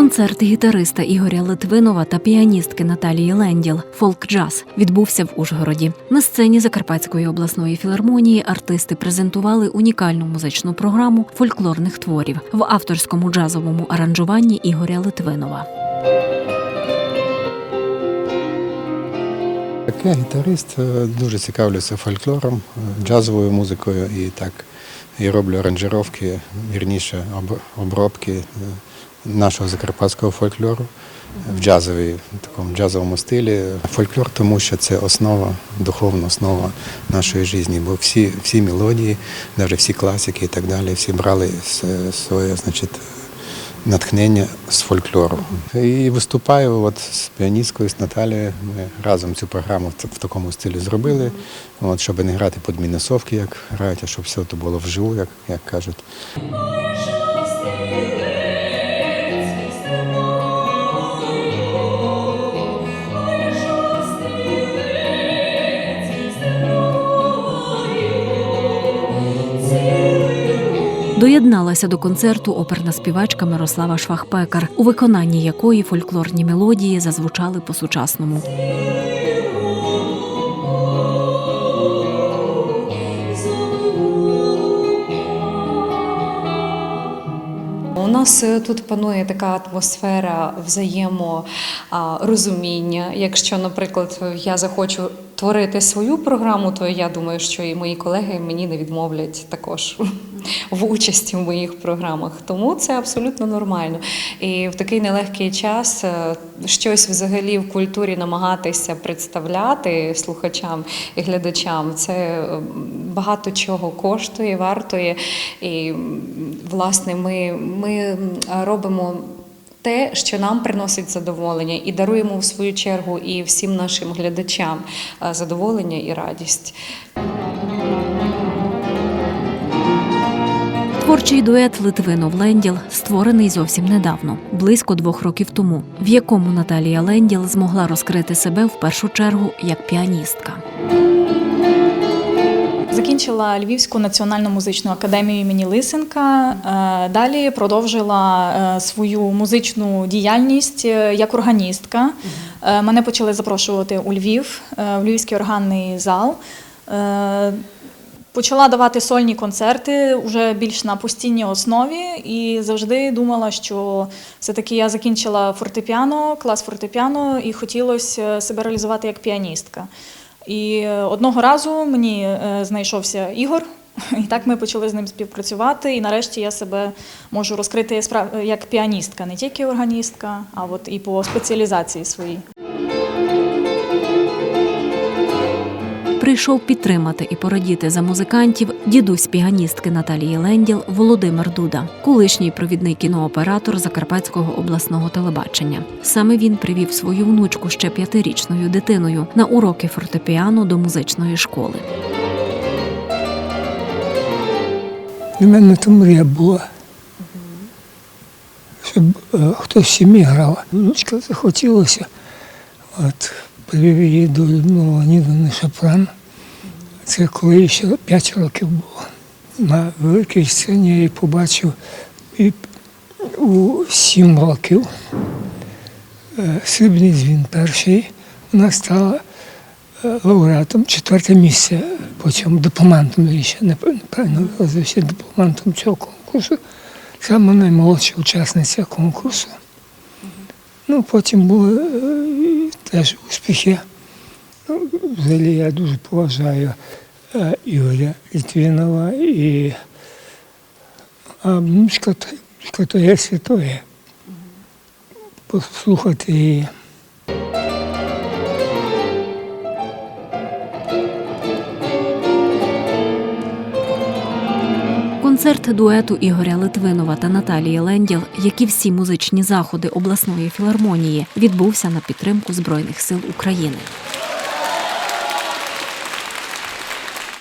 Концерт гітариста Ігоря Литвинова та піаністки Наталії Ленділ Фолк Джаз відбувся в Ужгороді. На сцені Закарпатської обласної філармонії артисти презентували унікальну музичну програму фольклорних творів в авторському джазовому аранжуванні Ігоря Литвинова. Так, я гітарист, е, дуже цікавлюся фольклором, е, джазовою музикою і так і роблю аранжировки, вірніше об- обробки е, нашого закарпатського фольклору в джазовій, такому джазовому стилі. Фольклор, тому що це основа, духовна основа нашої житті, бо всі, всі мелодії, навіть всі класики і так далі, всі брали своє, значить, натхнення з фольклору. І виступаю от з піаністкою, з Наталією. Ми разом цю програму в такому стилі зробили, от, щоб не грати під мінусовки, як грають, а щоб все це було вживу, як, як кажуть. Доєдналася до концерту оперна співачка Мирослава Швахпекар, у виконанні якої фольклорні мелодії зазвучали по-сучасному. У нас е, тут панує така атмосфера взаєморозуміння. Якщо, наприклад, я захочу творити свою програму, то я думаю, що і мої колеги мені не відмовлять також в участі в моїх програмах. Тому це абсолютно нормально. І в такий нелегкий час е, щось взагалі в культурі намагатися представляти слухачам і глядачам. Це е, багато чого коштує, вартує. І власне ми, ми робимо. Те, що нам приносить задоволення, і даруємо в свою чергу і всім нашим глядачам е, задоволення і радість. Творчий дует Литвинов Ленділ створений зовсім недавно, близько двох років тому, в якому Наталія Ленділ змогла розкрити себе в першу чергу як піаністка. Закінчила Львівську національну музичну академію імені Лисенка. Е, Далі продовжила е, свою музичну діяльність е, як органістка. Мене почали запрошувати у Львів, в Львівський органний зал. Почала давати сольні концерти вже більш на постійній основі, і завжди думала, що все-таки я закінчила фортепіано, клас фортепіано, і хотілося себе реалізувати як піаністка. І одного разу мені е, знайшовся Ігор, і так ми почали з ним співпрацювати. І нарешті я себе можу розкрити як піаністка, не тільки органістка, а от і по спеціалізації своїй. Прийшов підтримати і порадіти за музикантів дідусь піаністки Наталії Ленділ Володимир Дуда, колишній провідний кінооператор Закарпатського обласного телебачення. Саме він привів свою внучку ще п'ятирічною дитиною на уроки фортепіано до музичної школи. Для мене то мрія була, щоб е, хтось в сім'ї грав. Внучка захотілося. От, привів її до Людмили Леонідовни Шапран. Це коли ще 5 років було. На великій сцені я її побачив і у 7 років. Е, Срібний дзвін перший. Вона стала е, лауреатом четверте місце, потім дипломантом ще неправильно виразився дипломантом цього конкурсу. Саме наймолодша учасниця конкурсу. Ну, потім були е, теж успіхи. Ну, взагалі я дуже поважаю е, Ігоря Літвінова і а внучка то святоє. Послухати її. Концерт дуету Ігоря Литвинова та Наталії Ленділ, як і всі музичні заходи обласної філармонії, відбувся на підтримку Збройних сил України.